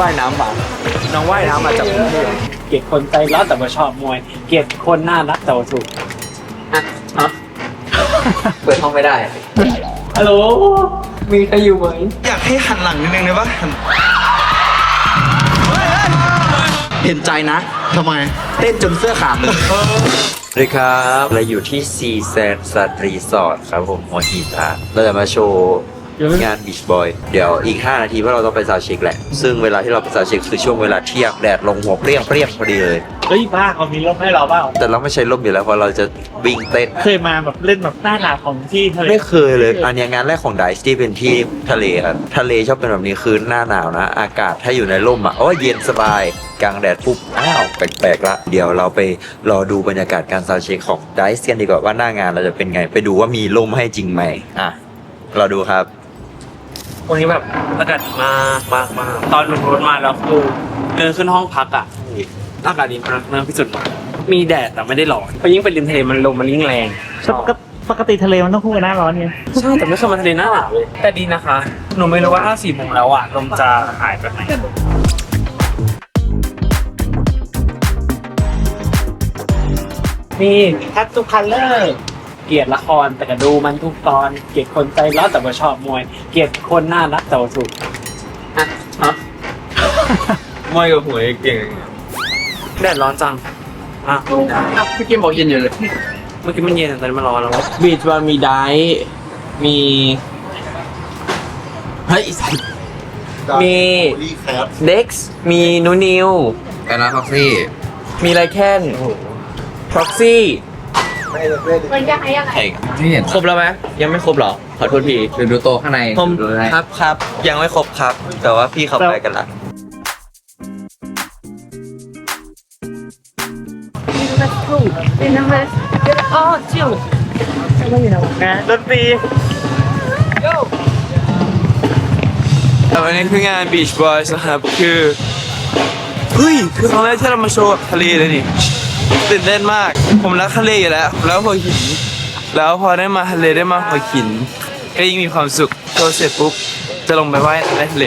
ว่ายน้ำมาน้องว่ายน้ำมาจากกรุงเทพเกลียดคนใจร้อนแต่ว่าชอบมวย เกลียดคนน่ารักแต่ว่าถูกอะฮะเปิดห้องไม่ได้ ฮัลโหล มีใครอยู่ไหม อยากให้หันหลังนิดนึงได้ปะหันเห็นใจนะ ทำไม เต้นจนเสื้อขาดเลยสวัสดีครับ เราอยู่ที่ซีแซนซันรีสอร์ทครับผมหัวหินครับเราจะมาโชว์ งานบีชบอย เดี๋ยวอีก 5 นาทีว่าเราต้องไปซาวด์เช็คแหละ ซึ่งเวลาที่เราไปซาวด์เช็คคือช่วงเวลาเที่ยงแดดลงหัวเปรี้ยงเปรี้ยงพอดีเลย เฮ้ยบ้าเขามีร่มให้เราเปล่าแต่เราไม่ใช้ร่มอยู่แล้วเพราะเราจะวิ่งเต้น เคยมาแบบเล่นแบบหน้าหนาวของที่ทะเลไม่เคยเลย อันเนี้ยงานแรกของไดซ์ที่เป็นที่ทะเลครับทะเลชอบเป็นแบบนี้คือหน้าหนาวนะ อากาศถ้าอยู่ในร่มอะโอ้ยเย็นสบายกลางแดดปุ๊บอ้าวแปลกๆละ เดี๋ยวเราไปรอดูบรรยากาศการซาวด์เช็คของไดซ์กันดีกว่าว่าหน้างานเราจะเป็นไง ไปดูว่ามีร่มให้จริงไหมอะเราดูครับ วันนี้แบบอากาศดีมากมากมากตอนลงรถมาแล้วคือเดินขึ้นห้องพักอะอากาศดีมากนะพี่สุดมีแดดแต่ไม่ได้ร้อนเพราะยิ่งเป็นริมทะเลมันลมมันยิ่งแรงปกติปกติทะเลมันต้องคู่กับหน้าร้อนไงใช่แต่ไม่เคยมาทะเลหน้าหนาวเลยแต่ดีนะคะ หนูไม่รู้ว่าถ้าสี่โมงแล้วอะลมจะหายไปไหนนี่แท็ทุกคันเลอร์ เกลียดละครแต่ก็ดูมันทุกตอน เกลียดคนใจร้อนแต่ว่าชอบมวย เกลียดคนน่ารักแต่ว่าถูกอะฮะไม่กับหวยเก่งแดดร้อนจังอะพี่กิมบอกเย็นอยู่เลยเมื่อกี้มันเย็นแต่ตอนนี้มันร้อนแล้วบีชบอลมีไดฟ์มีเฮ้ยมีเด็กซ์มีนูนิวแอนนาท็อกซี่มีไรแคนพ็อกซี่ มันยังไงยังไงไม่เห็นครบแล้วไหมยังไม่ครบเหรอขอโทษทีดูดูโตข้างในผมดูข้างในครับครับ ยังไม่ครบครับ แต่ว่าพี่เขาไปกันละเป็นน้ำมันอ๋อจิ๋วดนตรีแต่วันนี้คืองาน Beach Boys นะครับคือ เฮ้ย คือครั้งแรกที่เรามาโชว์ทะเลเลยนี่ ตื่นเต้นมาก ผมรักทะเลอยู่แล้ว แล้วหัวหิน แล้วพอได้มาทะเลได้มาหัวหิน ก็ยิ่งมีความสุขโตเสร็จปุ๊บจะลงไปว่ายในทะเล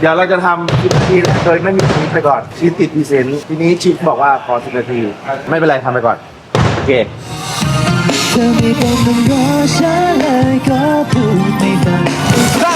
เดี๋ยวเราจะทำสิบนาทีแรกโดยไม่มีชีตไปก่อนชีตติดพรีเซนต์ทีนี้ชีตบอกว่าขอสิบนาที ไม่เป็นไรทำไปก่อน โอเคกัน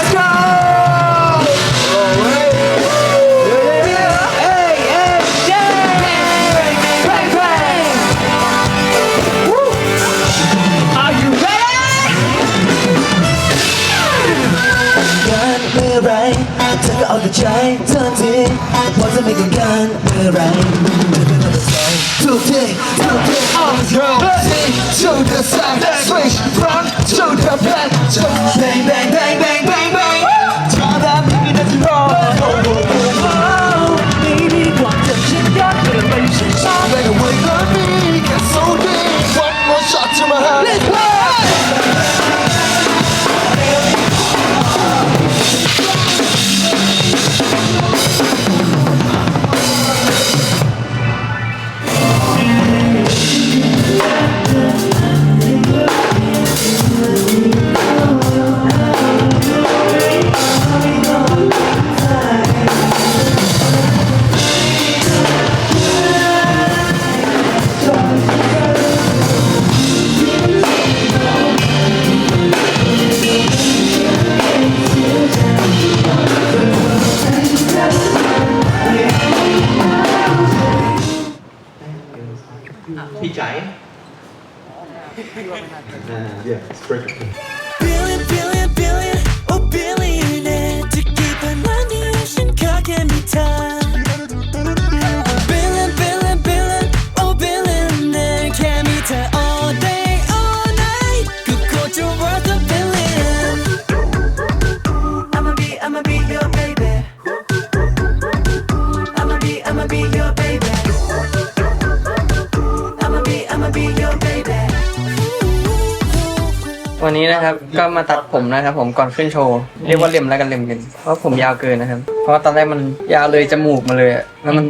ก่อนขึ้นโชว์เรียกว่าเล็มแล้วกันเล็มกันเพราะผมยาวเกินนะครับ เพราะว่าตอนแรกมันยาวเลยจมูกมาเลยอะแล้วมัน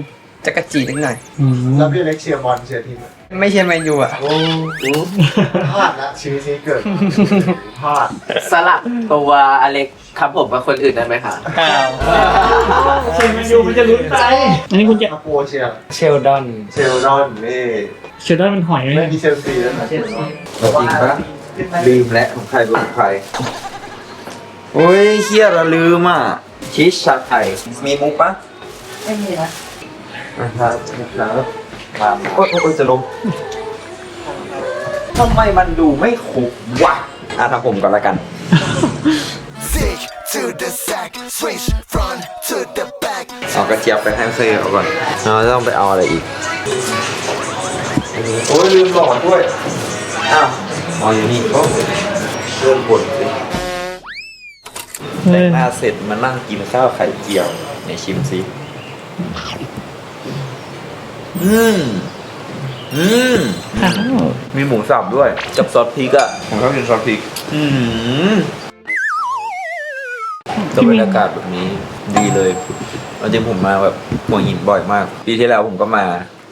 จะกระจีนิดหน่อย แล้วพี่เล็กเชียร์บอลเชียร์ทีมไม่เชียร์แมนยูอะ โอ้โหพลาดละชีวิตนี้เกิดพลาดสลับตัวอเล็กครับผมกับคนอื่นได้ไหมคะอ้าวเชียร์แมนยูมันจะลุ้นใจอันนี้คุณจะคาโปเชียร์เชลดอนเชลดอนนี่เชียร์ได้เป็นหอยไหมไม่มีเชลซีแล้วนะเชลดอนจริงปะลืมแล้วของใครเป็นของใคร โอ้ยเฮียเราลืมอะ ชีสชาไทย มีมุกปะไม่มีนะนะครับนะครับมาโอ๊ยโอ๊ยโอ๊ยจะลงทำไมมันดูไม่คุ้มวะอะทำผมก่อนละกัน Sick to the sack switch front to the back เอากระเจี๊ยบไปให้เคยเอาก่อนเราต้องไปเอาอะไรอีก โอ้ยลืมหลอดด้วย อ้าว เอาอยู่นี่โอ้เริ่มบ่นสิเอ แต่งอหน้าเสร็จมานั่งกินข้าวไข่เจียวไหนชิมสิอืมอืมอ้าวมีหมูสับด้วย กับซอสพริกอะผมชอบกินซอสพริก อืมกับบรรยากาศแบบนี้ดีเลยเอาจริงผมมาแบบหัวหินบ่อยมาก ปีที่แล้วผมก็มา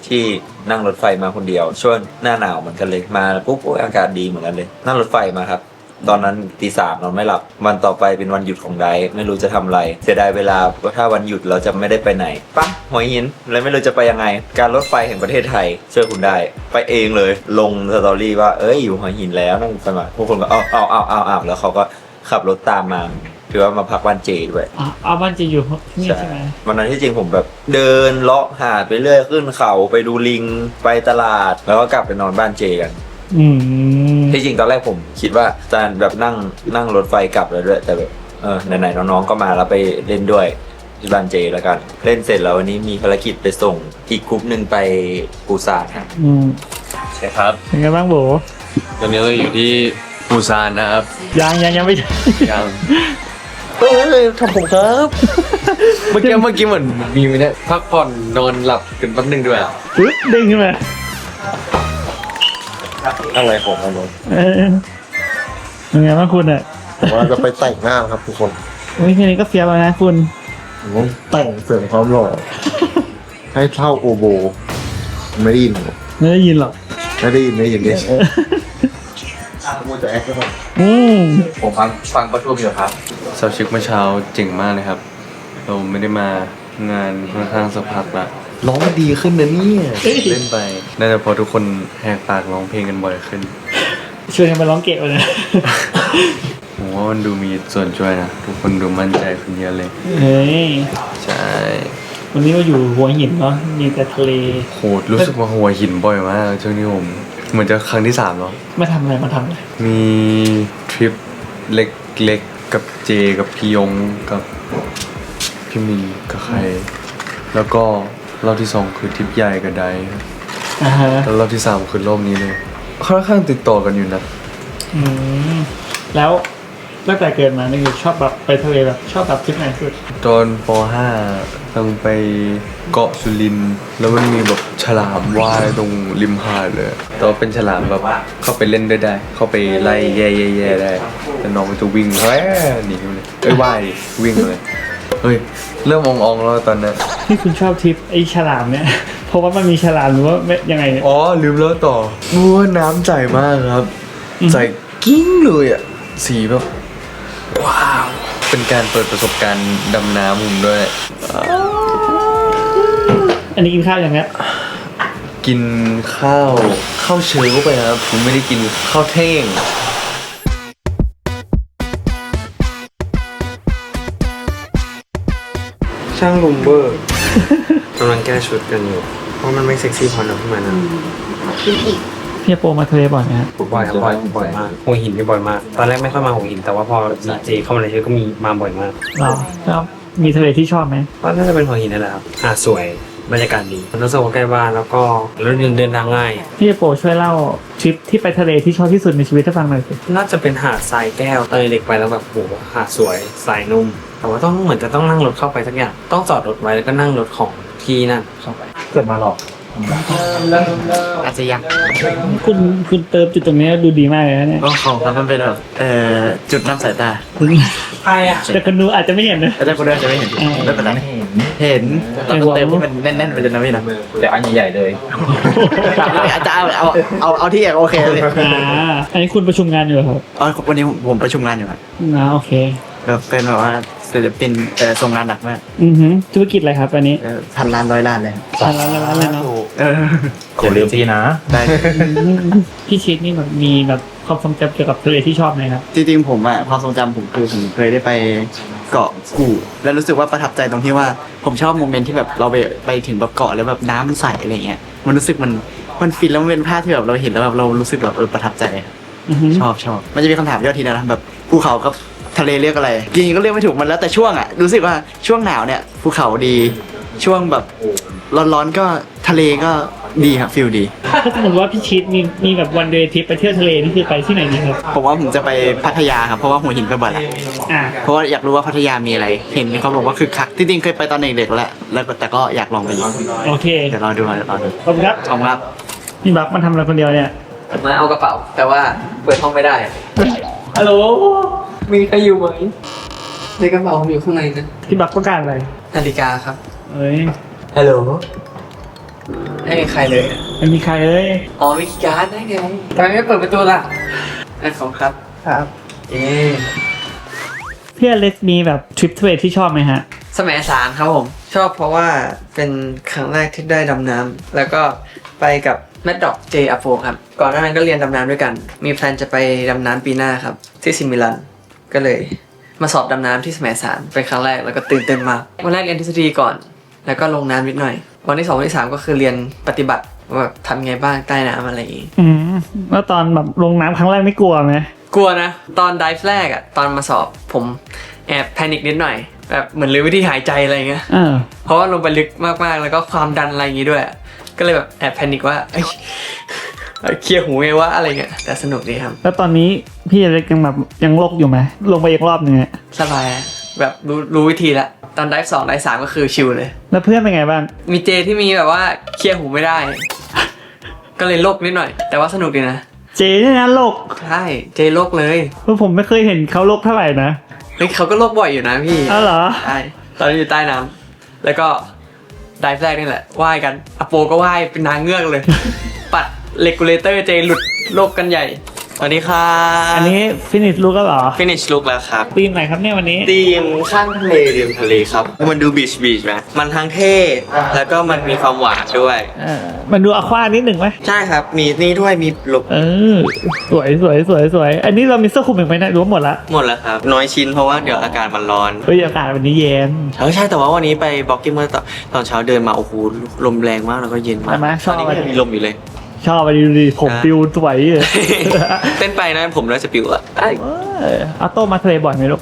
ที่นั่งรถไฟมาคนเดียว ช่วงหน้าหนาวเหมือนกันเลย มาปุ๊บโอ้ยอากาศดีเหมือนกันเลย นั่งรถไฟมาครับ ตอนนั้นตีสามนอนไม่หลับ วันต่อไปเป็นวันหยุดของไดฟ์ไม่รู้จะทำอะไร เสียดายเวลาว่าถ้าวันหยุดเราจะไม่ได้ไปไหนปะหัวหินเลยไม่รู้จะไปยังไง การรถไฟแห่งประเทศไทยช่วยคุณได้ ไปเองเลย ลงสตอรี่ว่าเอ้ยอยู่หัวหินแล้วนั่งสมาพวกคนก็เอาเอาเอาเอาเอาแล้วเขาก็ขับรถตามมาคือว่ามาพักวันเจด้วยอะเอาบ้านจะอยู่ที่นี่ใช่ไหมวันนั้นที่จริงผมแบบเดินเลาะหาดไปเรื่อยขึ้นเขาไปดูลิงไปตลาด แล้วก็กลับไปนอนบ้านเจกัน อืม ที่จริงตอนแรกผมคิดว่าจะแบบนั่งนั่งรถไฟกลับแล้วด้วย แต่แบบเออไหนๆน้องๆก็มาแล้วไปเล่นด้วยที่บ้านเจแล้วกัน เล่นเสร็จแล้ววันนี้มีภารกิจไปส่งอีกกรุ๊ปหนึ่งไปปูซานครับอืมใช่ครับ เป็นไงบ้างโบตอนนี้เราอยู่ที่ปูซานนะครับ ยังยังยังไม่ยังเอ้ยทำผมครับ เมื่อกี้เมื่อกี้เหมือนมีไหมเนี่ยพักผ่อนนอนหลับกันแป๊บนึงด้วยอะ ปึ๊บเด้งขึ้นมา อะไรของมันเออเป็นไงบ้างคุณอะผมว่าจะไปแต่งหน้าครับทุกคนโอ้ยแค่นี้ก็เฟี้ยวแล้วนะคุณ ผมแต่งเสริมความหล่อให้เท่าโอโบ ไม่ได้ยินไม่ได้ยินหรอกไม่ได้ยินไม่ได้ยินดิเออมูจะแอคก็พออืมผมฟังฟังประท้วงอยู่ครับเซาชิกเมื่อเช้าเจ๋งมากเลยครับ เราไม่ได้มางานค่อนข้างสักพักละ ร้องมันดีขึ้นนะเนี่ยเล่นไปน่าจะเพอทุกคนแหกปากร้องเพลงกันบ่อยขึ้นชวนกันไปร้องเกะวะเนี่ยผมว่ามันดูมีส่วนช่วยนะทุกคนดูมั่นใจขึ้นเยอะเลยเฮ้ย ใช่วันนี้เราอยู่หัวหินเนาะ มีแต่ทะเล โหรู้สึกว่าหัวหินบ่อยมากช่วงนี้ผมเหมือนจะครั้งที่สามแล้วมาทำอะไรมาทำอะไร มีทริปเล็กๆกับเจกับพี่ยงกับพี่มีกับใคร แล้วก็ รอบที่สองคือทริปใหญ่กับไดครับอ่าฮะแล้วรอบที่สามคือรอบนี้เลยค่อนข้างติดต่อกันอยู่นะอืมแล้วตั้งแต่เกิดมานี่คือชอบแบบไปทะเลแบบชอบแบบทริปไหนสุดตอนป .5 ต้องไปเกาะสุรินทร์แล้วมันมีแบบฉลามว่ายตรงริมหาดเลยแต่ว่าเป็นฉลามแบบเข้าไปเล่นด้วยได้ เข้าไปไล่แย่ๆๆได้ แต่น้องมันจะวิ่งแหวหนีไปเลยเอ้ยว่ายดิวิ่งเลย เฮ้ยเริ่มองๆแล้วตอนนั้น ที่คุณชอบทริปไอ้ฉลามเนี่ย เพราะว่ามันมีฉลามหรือว่าไม่ยังไงเนี่ย อ๋อ ลืมแล้วต่อรู้ว่าน้ำใสมากครับใสกิ้งเลยอะ สีแบบว้าว เป็นการเปิดประสบการณ์ดำน้ำผมด้วย อันนี้กินข้าวอย่างเงี้ยกินข้าว ข้าวเชื้อเข้าไปครับ ผมไม่ได้กินข้าวเท่ง ช่างลุมเบอร์กำลังแก้ชุดกันอยู่ เพราะมันไม่เซ็กซี่พอนะพวกมันนะพี่โปมาทะเลบ่อยไหมฮะบ่อยครับบ่อยบ่อยมากหัวหินนี่บ่อยมาก ตอนแรกไม่ค่อยมาหัวหิน แต่ว่าพอมีเจเข้ามาในชีวิตก็มีมาบ่อยมากหรอแล้วมีทะเลที่ชอบไหมก็น่าจะเป็นหัวหินนั่นแหละครับหาดสวยบรรยากาศดีมันรู้สึกว่าใกล้บ้านแล้วก็รถยนต์เดินทางง่ายพี่โปช่วยเล่าทริปที่ไปทะเลที่ชอบที่สุดในชีวิตให้ฟังหน่อยสิน่าจะเป็นหาดทรายแก้วตอนเด็กไปแล้วแบบโหหาดสวยทรายนุ่ม แต่ว่าต้องเหมือนจะต้องนั่งรถเข้าไปสักอย่าง ต้องจอดรถไว้แล้วก็นั่งรถของที่นั่นเข้าไป เกิดมาหรอกอาจจะยังคุณคุณเติมจุดตรงนี้ดูดีมากเลยนะเนี่ยก็ของครับมันเป็นแบบเอ่อจุดนำสายตาใครอะแต่คนดูอาจจะไม่เห็นนะแต่ถ้าคนเดินจะไม่เห็นอ่าไม่เป็นไรเห็นตอนเติมที่มันแน่นๆไปเลยนะพี่นะแต่อันใหญ่ๆเลยอาจจะเอาเอาเอาเอาที่อยากโอเคเลยอ่าอันนี้คุณประชุมงานอยู่เหรอครับอ๋อวันนี้ผมผมประชุมงานอยู่ครับอ่าโอเคแบบเป็นแบบว่า ศิลปินเอ่อทรงงานหนักมากอือหือธุรกิจอะไรครับอันนี้เอ่อพันล้านร้อยล้านเลยร้านร้านร้านเลยเนาะเอออย่าลืมทีนะ ได้อืมพี่ชิดนี่แบบมีแบบความทรงจำเกี่ยวกับทะเลที่ชอบไหมครับจริงๆผมอะความทรงจำผมคือผมเคยได้ไปเกาะกู่แล้วรู้สึกว่าประทับใจตรงที่ว่าผมชอบโมเมนต์ที่แบบเราไปไปถึงแบบเกาะแล้วแบบน้ำใสอะไรเงี้ยมันรู้สึกมันมันฟินแล้วมันเป็นภาพที่แบบเราเห็นแล้วแบบเรารู้สึกแบบเออประทับใจอะอือหือชอบชอบมันจะมีคำถามยอดทีนะแบบภูเขากับ ทะเลเรียกอะไรจริงๆก็เรียกไม่ถูกมันแล้วแต่ช่วงอะรู้สึกว่าช่วงหนาวเนี่ยภูเขาดี ช่วงแบบร้อนๆก็ทะเลก็ดีครับฟิลดี ถ้าสมมติว่าพี่ชิดมีมีแบบวันเดย์ทริปไปเที่ยวทะเลนี่คือไปที่ไหนดีครับ ผมว่าผมจะไปพัทยาครับเพราะว่าหัวหินไปบ่อยแล้วอ่าเพราะว่าอยากรู้ว่าพัทยามีอะไร เห็นเขาบอกว่าคือคักจริงๆเคยไปตอนเด็กๆแล้วแหละแล้วก็แต่ก็อยากลองไปอีกโอเคเดี๋ยวรอดูเดี๋ยวรอดูขอบคุณครับขอบคุณครับพี่บักมันทำอะไรคนเดียวเนี่ยมาเอากระเป๋า แต่ว่าเปิดห้องไม่ได้ฮัลโหล มีใครอยู่ไหมในกระเป๋าผมอยู่ข้างในนะพี่บักต้องการอะไร นาฬิกาครับเอ้ยฮัลโหลไม่มีใครเลยไม่มีใครเลยอ๋อมีคีย์การ์ดได้ไงทำไมไม่เปิดประตูล่ะนั่นของครับ ครับ เอ๊ะพี่อเล็กมีแบบทริปทะเลที่ชอบไหมฮะ สมัยสารครับผม ชอบเพราะว่าเป็นครั้งแรกที่ได้ดำน้ำแล้วก็ไปกับแมดดอกเจอโฟครับ ก่อนหน้านั้นก็เรียนดำน้ำด้วยกัน มีแพลนจะไปดำน้ำปีหน้าครับ ที่ซิมิลัน ก็เลยมาสอบดำน้ำที่สมัยสารเป็นครั้งแรกแล้วก็ตื่นเต้นมากวันแรกเรียนทฤษฎีก่อน แล้วก็ลงน้ำนิดหน่อย วันที่สองวันที่สามก็คือเรียนปฏิบัติว่าแบบทำไงบ้างใต้น้ำอะไรอย่างงี้อืมแล้วตอนแบบลงน้ำครั้งแรกไม่กลัวไหมกลัวนะ ตอนดิฟแรกอะตอนมาสอบผมแอบแพนิคนิดหน่อยแบบเหมือนลืมวิธีหายใจอะไรเงี้ย เออ เพราะว่าลงไปลึกมากๆ แล้วก็ความดันอะไรอย่างงี้ด้วยอะก็เลยแบบแอบแพนิคว่าเอ้ย เอ้ยเคลียร์หูไงว่าอะไรเงี้ยแต่สนุกดีครับ แล้วตอนนี้พี่อเล็กยังแบบยังโลกอยู่ไหมลงไปอีกรอบหนึ่งอะสบายอะแบบรู้รู้วิธีละตอนไดฟ์สองไดฟ์สามก็คือชิลเลย แล้วเพื่อนเป็นไงบ้าง มีเจที่มีแบบว่าเคลียร์หูไม่ได้ ก็เลยโลกนิดหน่อย แต่ว่าสนุกดีนะเจเนี่ยนะโลกใช่เจโลกเลยเพราะผมไม่เคยเห็นเขาโลกเท่าไหร่นะเฮ้ยเขาก็โลกบ่อยอยู่นะพี่อ้าวเหรอ ใช่ตอนนี้อยู่ใต้น้ำแล้วก็ไดฟ์แรกนี่แหละว่ายกันอโปก็ว่ายเป็นนางเงือกเลย ปัด เลกูเลเตอร์เจหลุดโลกกันใหญ่ สวัสดีครัอันนี้ฟินิชลูกก็เหรอฟินิชลุกแล้วครับตีมไหนครับเนี่ยวันนี้ทีมข้างทะเลริมทะเลครับ มันดูบีชบีชไหมมันทั้งเท่แล้วก็มันมีความหวานด้วย เออมันดูอควานิดหนึ่งไหมใช่ครับ มีนี่ด้วยมีหลบเออสวยสวยสวยสวยอันนี้เรามีเสื้อคลุมอีกไหมเนะหรือว่าหมดละหมดแล้วครับ น้อยชิ้นเพราะว่าเดี๋ยวอากาศมันร้อนเฮ้ยอากาศวันนี้เย็นเออใช่แต่ว่าวันนี้ไปบ็อกกิ้งเมื่อตอนตอนเช้าเดินมาโอ้โหลมแรงมากแล้วก็เย็นมากใช่ไหมชอบตนนี้ก็ยังมีลมอยู่เลย ชอบไปดูดิผมอะปิวสวยเลยเต้นไปนะผมแล้วจะปิวอะเออเอาโต้มาทะเลบ่อยไหมลูก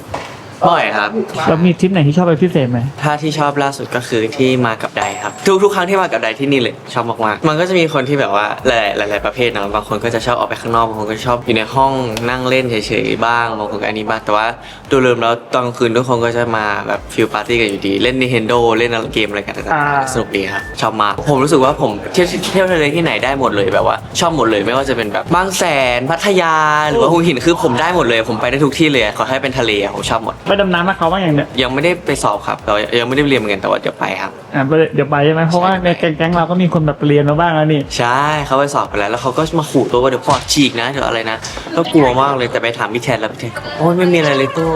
บ่อยครับ แล้วมีทริปไหนที่ชอบไปพิเศษไหมถ้าที่ชอบล่าสุดก็คือที่มากับไดครับ ทุกทุกครั้งที่มากับไดที่นี่เลยชอบมากๆมันก็จะมีคนที่แบบว่าหลายๆหลายๆประเภทนะบางคนก็จะชอบออกไปข้างนอกบางคนก็ชอบอยู่ในห้องนั่งเล่นเฉยๆบ้างบางคนก็อันนี้บ้างแต่ว่าโดยรวมแล้วตอนกลางคืนทุกคนก็จะมาแบบฟิลปาร์ตี้กันอยู่ดี เล่น Nintendo เล่นเกมอะไรกันต่างๆสนุกดีครับชอบมากผมรู้สึกว่าผมเที่ยวเที่ยวทะเลที่ไหนได้หมดเลยแบบว่า ชอบหมดเลยไม่ว่าจะเป็นแบบบางแสนพัทยาหรือว่าหัวหินคือผมได้หมดเลย ผมไปได้ทุกที่เลยขอให้เป็นทะเลอะผมชอบหมดไปดำน้ำมาเขาบ้างอย่างเนี้ยยังไม่ได้ไปสอบครับแต่ว่ายังไม่ได้เรียนเหมือนกันแต่ว่าเดี๋ยวไปครับ อ่าเดี๋ยวไปใช่ไหมเพราะว่าในแก๊งๆเราก็มีคนแบบเรียนมาบ้างแล้วนี่ใช่เขาไปสอบไปแล้วแล้วเขาก็มาขู่ตัวว่าเดี๋ยวปอดฉีกนะเดี๋ยวอะไรนะก็กลัวมากเลยแต่ไปถามพี่แทนแล้วพี่แทนบอกโอ้ยไม่มีอะไรเลยตู้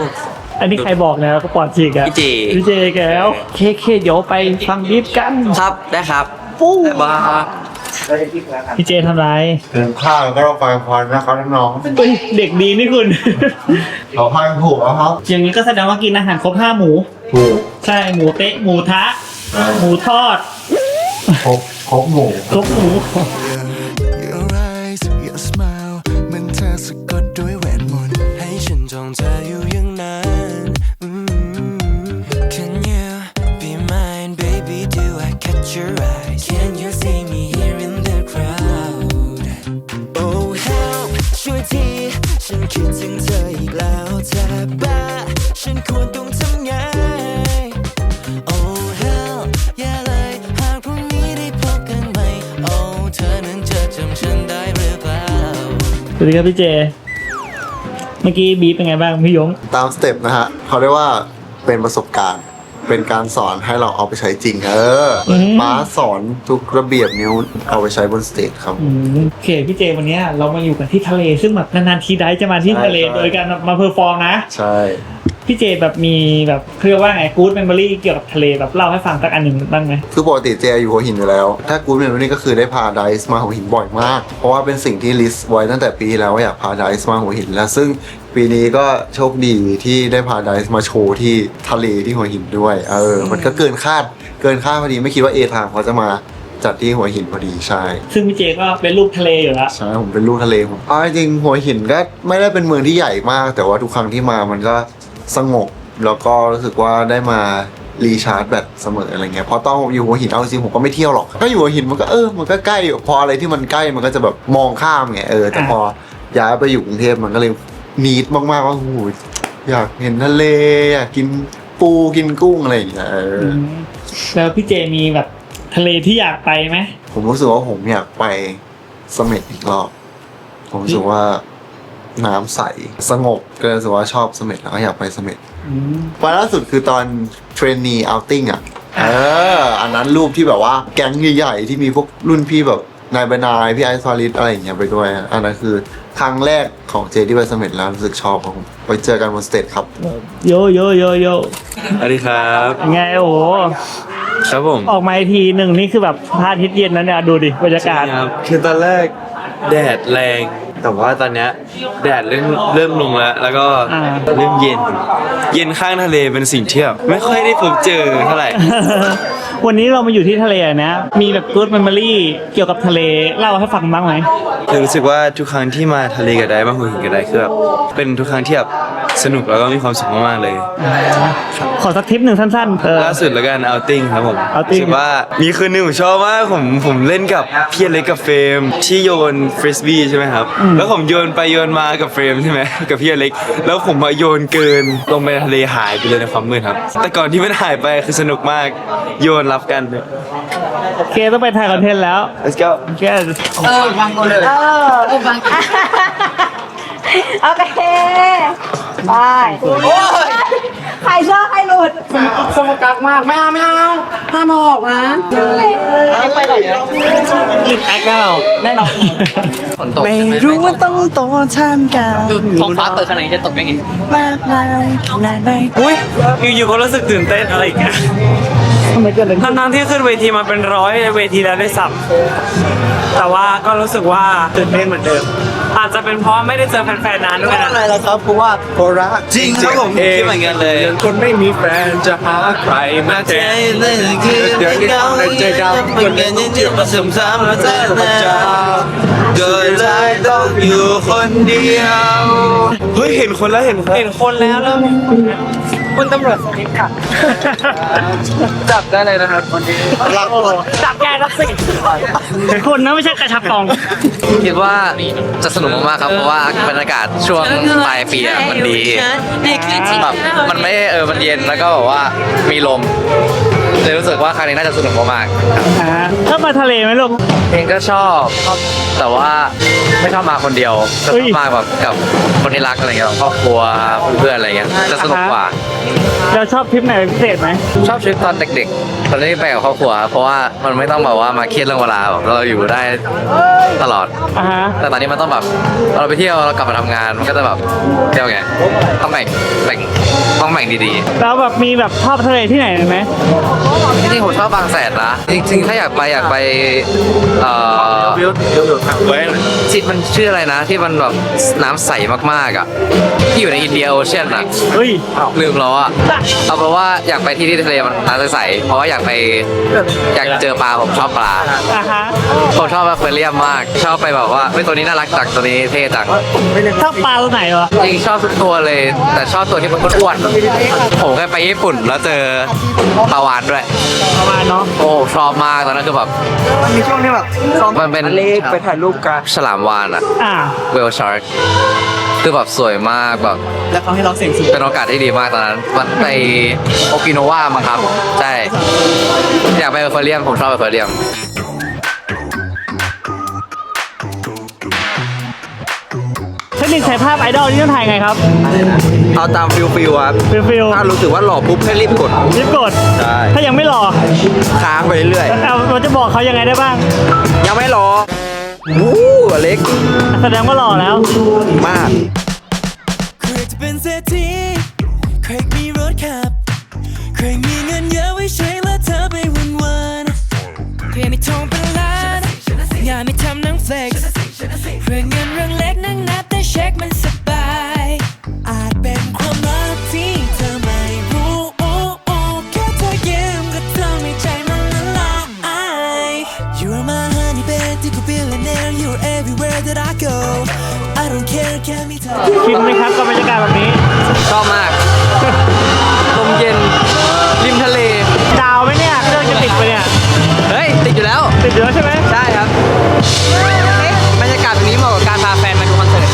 อันนี้ใครบอกนะก็ปลอดฉีกอะพี่เจ พี่เจแกแล้วเคเคเดี๋ยวไปฟังบีบกัน ครับได้ครับ ปู้บาย พี่เจทำไรถึงข้าวก็ต้องฟังพรนะครับน้องเฮ้ยเด็กดีนี่คุณ ๆเขาพันผูกแล้วครับอย่างนี้ก็แสดงว่ากินอาหารครบห้าหมู ผูกใช่หมูเต๊ะหมูทะ หมูทอด ครบครบหมู ครบหมู Your วัสดีครับพี่เจ เมื่อกี้บีบเป็นไงบ้างพี่ยง ตามสเต็ปนะฮะเขาเรียกว่าเป็นประสบการณ์ เป็นการสอนให้เราเอาไปใช้จริง เอออม ม้าสอนทุกระเบียบนิ้วเอาไปใช้บนสเตจครับ อืมโอเคพี่เจวันเนี้ยเรามาอยู่กันที่ทะเลซึ่งแบบนานๆทีได้จะมาที่ทะเลใช่ใช่ โดยการมาเพอร์ฟอร์มนะ ใช่ พี่เจแบบมีแบบเรียกว่าไงกู๊ดเมมโมรี่เกี่ยวกับทะเลแบบเล่าให้ฟังสักอันหนึ่งบ้างไหมคือปกติเจอยู่หัวหินอยู่แล้ว ถ้ากู๊ดเมนนี่ก็คือได้พาไดส์มาหัวหินบ่อยมาก เพราะว่าเป็นสิ่งที่ลิสต์ไว้ตั้งแต่ปีที่แล้วว่าอยากพาไดส์มาหัวหิน แล้วซึ่งปีนี้ก็โชคดีที่ได้พาไดส์มาโชว์ที่ทะเลที่หัวหินด้วย เออ มันก็เกินคาด เกินคาดพอดีไม่คิดว่าเอทางเขาจะมาจัดที่หัวหินพอดีใช่ ซึ่งพี่เจก็เป็นลูกทะเลอยู่แล้ว ใช่ผมเป็นลูกทะเลผมเอาจริงๆหัวหินก็ไม่ได้เป็นเมืองที่ใหญ่มาก แต่ว่าทุกครั้งที่มามันก็ สงบ แล้วก็รู้สึกว่าได้มารีชาร์จแบตเสมออะไรเงี้ยเพราะต้องอยู่หัวหินเอาจริงๆผมก็ไม่เที่ยวหรอก ก็อยู่หัวหินมันก็เออมันก็ใกล้พออะไรที่มันใกล้มันก็จะแบบมองข้ามไงเออแต่พอย้ายไปอยู่กรุงเทพมันก็เลยนีดมากๆว่าโอ้โหอยากเห็นทะเลอยากกินปูกินกุ้งอะไรอย่างเงี้ยเอออมแล้วพี่เจมีแบบทะเลที่อยากไปไหมผมรู้สึกว่าผมอยากไปเสม็ดอีกรอบผมรู้สึกว่า น้ำใส สงบก็เลยรู้สึกว่าชอบเสม็ดแล้วก็อยากไปเสม็ดอืมไปล่าสุดคือตอนเทรนนีเอาติ้งอะ เออ อันนั้นรูปที่แบบว่าแก๊งใหญ่ๆ ที่มีพวกรุ่นพี่แบบนายบนายพี่ไอซ์ฟาริสอะไรอย่างเงี้ยไปด้วย อันนั้นคือครั้งแรกของเจที่ไปเสม็ดแล้วรู้สึกชอบครับผมไปเจอกันบนสเตจครับ โยโยโยโยสวัสดีครับไงโอ้โหครับผมออกมาอีกทีหนึ่งนี่คือแบบพระอาทิตย์เย็นนะเนี่ยดูดิบรรยากาศ ครับ คือตอนแรกแดดแรง แต่ว่าตอนเนี้ยแดดเริ่มเริ่มลงแล้ว แล้วก็อ่า เริ่มเย็น เย็นข้างทะเลเป็นสิ่งที่แบบไม่ค่อยได้พบเจอเท่าไหร่ วันนี้เรามาอยู่ที่ทะเลนะ มีแบบกู๊ดเมมโมรี่เกี่ยวกับทะเลเล่าให้ฟังบ้างไหม คือรู้สึกว่าทุกครั้งที่มาทะเลกับไดมาหัวหินกับไดคือแบบเป็นทุกครั้งที่แบบ สนุกแล้วก็มีความสุขมากๆเลย ขอสักทิปหนึ่งสั้นๆเออ ล่าสุดแล้วกันเอาติ้งครับผม outing รู้สึกว่ามีคืนหนึงผมชอบมากผมผมเล่นกับพี่เล็กกับเฟรมที่โยนฟริสบี้ใช่ไหมครับ แล้วผมโยนไปโยนมากับเฟรมใช่ไหม กับพี่เล็ก แล้วผมมาโยนเกินลงไปในทะเลหายไปเลยในความมืดครับ แต่ก่อนที่มันหายไปคือสนุกมากโยนรับกันโอเคต้องไปถ่ายคอนเทนต์แล้ว let's go โอเค เออบังโอเค ไปใครชอบใครหลุดสมกักมาก ไม่เอาไม่เอาห้ามเอาออกนะไปไหนเนี่ยลิงแอคแน่นอนแน่นอนฝนตกไม่รู้ว่าต้องโตท่ามกลางท้องฟ้าเปิดขนาดนี้จะตกได้ไงอุ้ยอยู่ๆก็รู้สึกตื่นเต้นอะไรอย่างเงี้ยทำไมเกิดอะไรขึ้นทั้งๆที่ขึ้นเวทีมาเป็นร้อยเวทีแล้วได้วยซ้ำแต่ว่าก็รู้สึกว่าตื่นเต้นเหมือนเดิม อาจจะเป็นเพราะไม่ได้เจอแฟนๆนานด้วยนะ อะไรล่ะครับเพราะว่าโคราชจริงครับผมคิดเหมือนกันเลย คนไม่มีแฟนจะหาใครมาแทนเดี๋ยวนี้ในใจดำคนนี้ต้องเที่ยวมาซึมซ้ำแล้วเจอเจ้าโดยเลยต้องอยู่คนเดียว เฮ้ยเห็นคนแล้วเห็นคนเห็นคนแล้วแล้ว คุณตำรวจสนิทค่ะ จับได้เลยนะครับวันนี้จับแกนักสิคนนะไม่ใช่กระชับกอง คิดว่าจะสนุกมากๆครับ เพราะว่าบรรยากาศช่วงปลายปีอะมันดีแบบมันไม่เออมันเย็นแล้วก็แบบว่ามีลมเลยรู้สึกว่าครั้งนี้น่าจะสนุกมากอ่าชอบมาทะเลไหมลูกๆเองก็ชอบ แต่ว่าไม่ชอบมาคนเดียวจะชอบมาแบบกับคนที่รักอะไรเงี้ยแบบครอบครัวเพื่อนๆอะไรเงี้ยจะสนุกกว่าเราชอบทริปไหนเป็นพิเศษไหมชอบชีวิตตอนเด็กๆ ตอนที่ไปกับครอบครัวครับเพราะว่ามันไม่ต้องแบบว่ามาเครียดเรื่องเวลาแบบเราอยู่ได้ตลอด อ่าฮะแต่ตอนนี้มันต้องแบบเราไปเที่ยวเรากลับมาทำงานมันก็จะแบบเที่ยวไงต้องแบ่งแบ่งต้องแบ่งดีแล้วแบบมีแบบชอบทะเลที่ไหนไหมๆจริงๆผมชอบบางแสนนะจริงๆถ้าอยากไปอยากไปเอ่อที่มันชื่ออะไรนะที่มันแบบน้ำใสมากๆอะที่อยู่ในอินเดียโอเชียนอะเฮ้ยลืมแล้วอะเอาเป็นว่าอยากไปที่ที่ทะเลมันน้ำใสๆเพราะว่าอยากไปอยากเจอปลาผมชอบปลาอ่าฮะผมชอบอควาเรียมมาก ชอบไปแบบว่าเฮ้ยตัวนี้น่ารักจังตัวนี้เท่จังชอบปลาตัวไหนวะจริงชอบทุกตัวเลย แต่ชอบตัวที่มันอ้วนๆผมเคยไปญี่ปุ่นแล้วเจอปลาวานด้วยประมาณเนาะโอ้ชอบมากตอนนั้นคือแบบมีช่วงที่แบบมันเป็นเล็กไปถ่ายรูปกันฉลามวานอะอ่าเวลชาร์ก คือแบบสวยมากแบบ แล้วเขาให้ร้องเสียงสูงเป็นโอกาสที่ดีมากตอนนั้นมันไปโอกิโนวามั้งครับ ใช่ อยากไปอควาเรียม ผมชอบอควาเรียมทคนิคถ่ายภาพไอดอลนี่ต้องถ่ายไงครับเอาตามฟิลฟิลครับฟิลฟิลถ้ารู้สึกว่าหล่อปุ๊บให้รีบกดรีบกดใช่ถ้ายังไม่หล่อค้างไปเรื่อยเอาเราจะบอกเขายังไงได้บ้าง ๆยังไม่หล่อ วู้อเล็ก แสดงว่าหล่อแล้ว มาก ใครจะเป็นเศรษฐี ชินไหมครับกับบรรยากาศแบบนี้ ชอบมาก ลมเย็น ริมทะเล ดาวไหมเนี่ยเครื่องจะติดไปเนี่ย เฮ้ย ติดอยู่แล้ว ติดอยู่แล้วใช่ไหมใช่ครับเอ๊ะบรรยากาศแบบนี้เหมาะกับการพาแฟนมาดูคอนเสิร์ต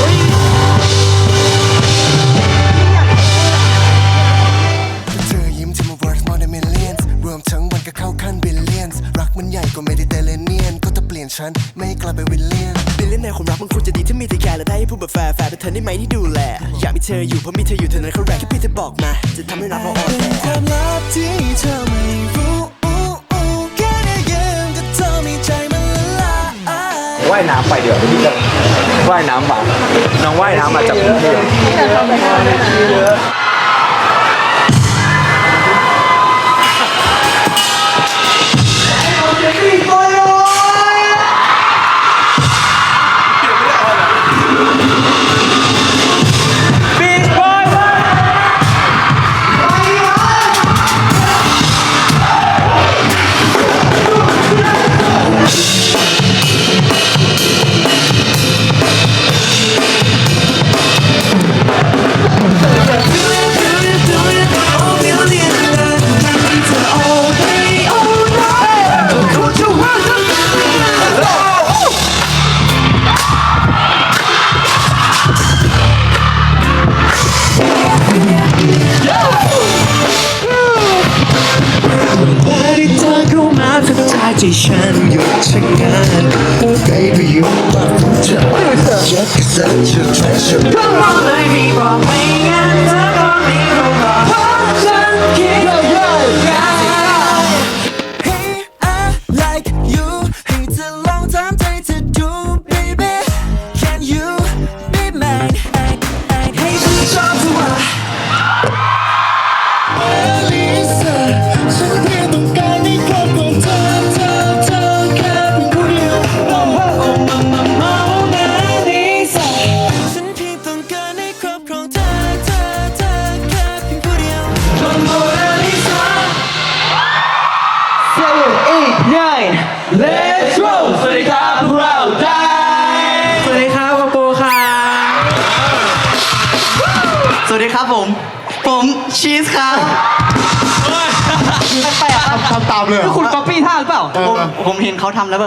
เธอยิ้มที่มา worth more than millions รวมทั้งวันก็เข้าขั้น billions รักมันใหญ่กว่า Mediterranean ก็จะเปลี่ยนฉัน ไม่ให้กลายเป็นวิลเลียนบิล เลียนในความรักมันควรจะดีที่มีแต่แกและได้ให้พูดแบบแฟร์แฟร์เป็นเธอได้ไหมที่ดูแล อยากมีเธออยู่เพราะมีเธออยู่เท่านั้นเขาแรกแค่เพี่เธอบอกมา จะทำให้รักเราอ่อนแอความลับที่เธอไม่รู้แค่ได้ยิ้มก็ทำให้ใจมันละลายว่ายน้ำไปเดี๋ยวพี่จะว่ายน้ำมาน้องว่ายน้ำมาจากกรุงเทพ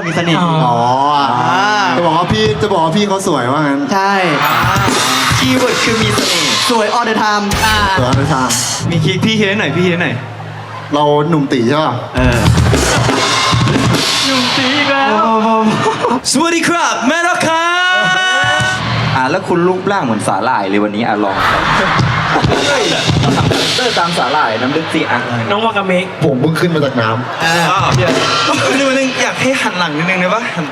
มีเสน่ห์อ๋อจะบอกว่าพี่จะบอกว่าพี่เขาสวยว่างั้นใช่คีย์เวิร์ดคือมีเสน่ห์ สวยออเดอร์ไทม์เสือในทางมีคีย์พี่คิดให้หน่อยพี่คิดให้หน่อย เราหนุ่มตีใช่ป่ะเออหนุ่มตีอีกแล้วสวัสดีครับแม่รักครับอ่าแล้วคุณรูปร่างเหมือนสาหร่ายเลยวันนี้อะลอง เตอร์ตามสาหร่ายน้ำลึกสิอะน้องวากาเมะผมเพิ่งขึ้นมาจากน้ดูนึงอยากให้หันหลังนิดนึงได้ปะหัน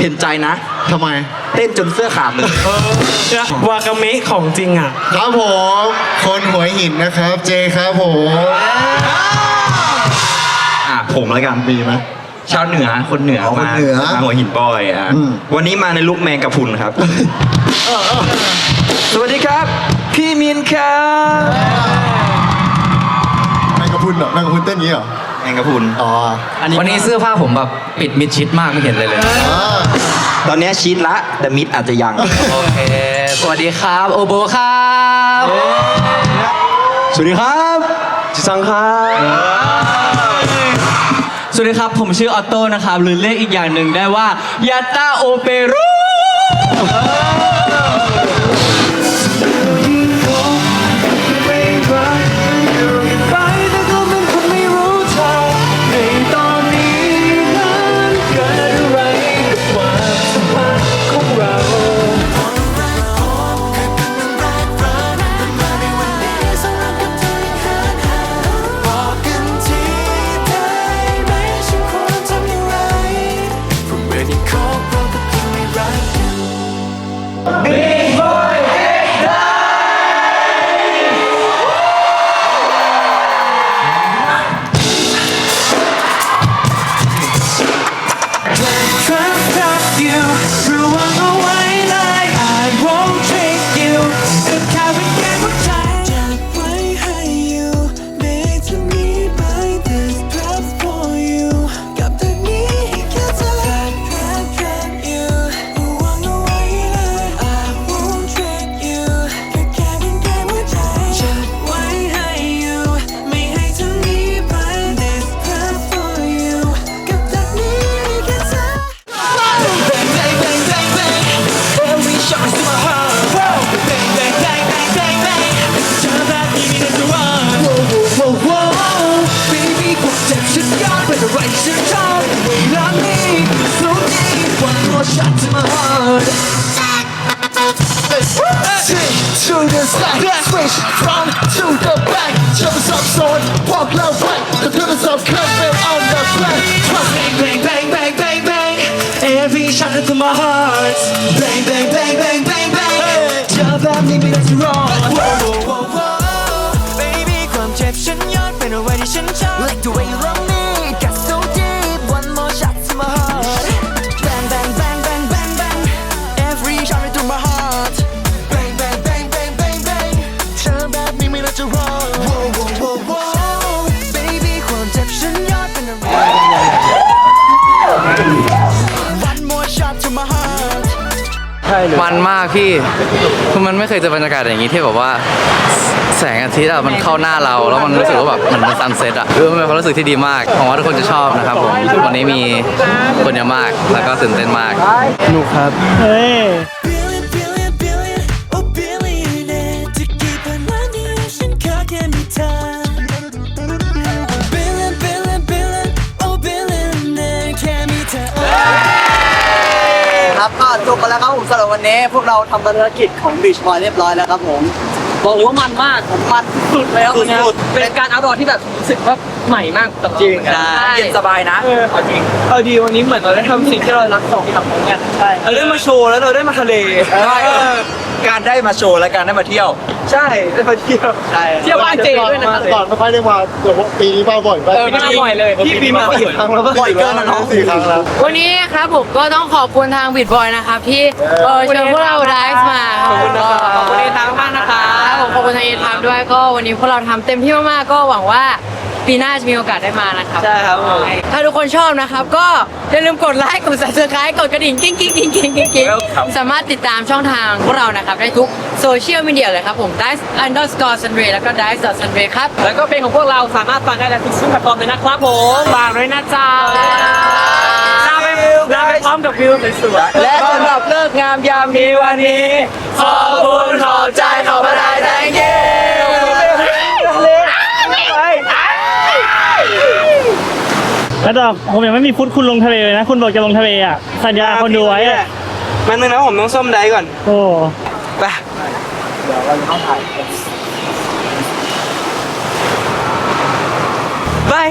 เห็นใจนะำทำไม เต้นจนเสื้อขาดเลยวากาเมะของจริงอะ ครับผม คนหัวหินนะครับ เจครับผม อะผมแล้วกันมีไหม ชาวเหนือคนเหนืออ๋อคนมาเหนือมาหัวหินบอยอะอืม วันนี้มาในลุคแมงกะพรุนครับ สวัสดีครับ พี่มินครับแมงกะพรุนเหรอแมงกะพรุนเต้นอย่างนี้เหรอ แมงกะพรุนอ๋อวันนี้เสื้อผ้าผมแบบปิดมิดชิดมากไม่เห็นเลยเลย อ่าตอนนี้ชีดละ แต่มิดอาจจะยัง โอเค สวัสดีครับ โอโบครับ สวัสดีครับจิซังครับ สวัสดีครับ ผมชื่อออโต้นะครับ หรือเรียกอีกอย่างหนึ่งได้ว่า ยาตาโอเปรู in my heart. to the side, switch front to the back. Jump is up, sword, walk left, right. The good is up, on the flat. Bang, bang, bang, bang, bang, bang. Every shot into my heart. Bang, bang, bang, bang, bang, bang. Hey. Jump at me, me that's wrong. Whoa, whoa, whoa, whoa. Baby, ความเจ็บฉันย้อนเป็นเอาไว้ที่ฉันชอบ Like the way you love มันมากพี่คือมันไม่เคยเจอบรรยากาศอย่างนี้ที่แบบว่า แสงอาทิตย์อะมันเข้าหน้าเรา แล้วมันรู้สึกว่าแบบเหมือนมันซันเซ็ตอะเออมันเป็นความรู้สึกที่ดีมากหวังว่าทุกคนจะชอบนะครับผมวันนี้มีคนเยอะมากแล้วก็ตื่นเต้นมากเฮ้ย Billion billion ก็จบไปแล้วครับผมสำหรับวันนี้ พวกเราทำภารกิจของบีชบอยเรียบร้อยแล้วครับผมบอกเลยว่ามันมากมันสุดแล้ววันนี้เป็นการเอาดอที่แบบรู้สึกว่าใหม่มากสำหรับจริงเราเย็นสบายนะเออเอาจริงเอาดีวันนี้เหมือนเราได้ทำสิ่งที่เรารักสองทำพร้อมกัน ใช่ เราได้มาโชว์แล้วเราได้มาทะเลใช่ การได้มาโชว์และการได้มาเที่ยว ใช่ได้มาเที่ยวใช่เที่ยวบ้านเจด้วยนะครับ ก่อนไม่ค่อยได้มาเดี๋ยวปีนี้มาบ่อยไปเออไม่บ่อยเลยพี่ปีมาสี่ครั้งแล้วบ่อยเกินนะน้องสี่ครั้งแล้ววันนี้ครับผมก็ต้องขอบคุณทางบิดบอยนะครับที่เออเชิญพวกเราได้มาขอบคุณนะครับขอบคุณในทางมากนะคะครับผมขอบคุณทางเอทามด้วยก็วันนี้พวกเราทำเต็มที่มากๆก็หวังว่า ปีหน้าจะมีโอกาสได้มานะครับ ใช่ครับผม ถ้าทุกคนชอบนะครับ ก็อย่าลืมกดไลค์กด subscribe กดกระดิ่งกิ้งกิ้งกิ้งกิ้งกิ้งกิ้งสามารถติดตามช่องทางพวกเรานะครับ ได้ทุกโซเชียลมีเดียเลยครับผม dice underscore sunray แล้วก็ dice sunray ครับ แล้วก็เพลงของพวกเราสามารถฟังได้ในทุกช่องแพลตฟอร์มเลยนะครับผมฝากด้วยนะจ๊ะลาไปลาไปพร้อมกับวิวสวยๆ และสำหรับเลิกงามยามดีวันนี้ ขอบคุณขอบใจขอบพระทัย thank you แล้วดอกผมยังไม่มีฟุตคุณลงทะเลเลยนะ คุณบอกจะลงทะเลอะ สัญญาคนดูไว้อะมันนึงนะผมต้องส้มได้ก่อน โอ้ไปบาย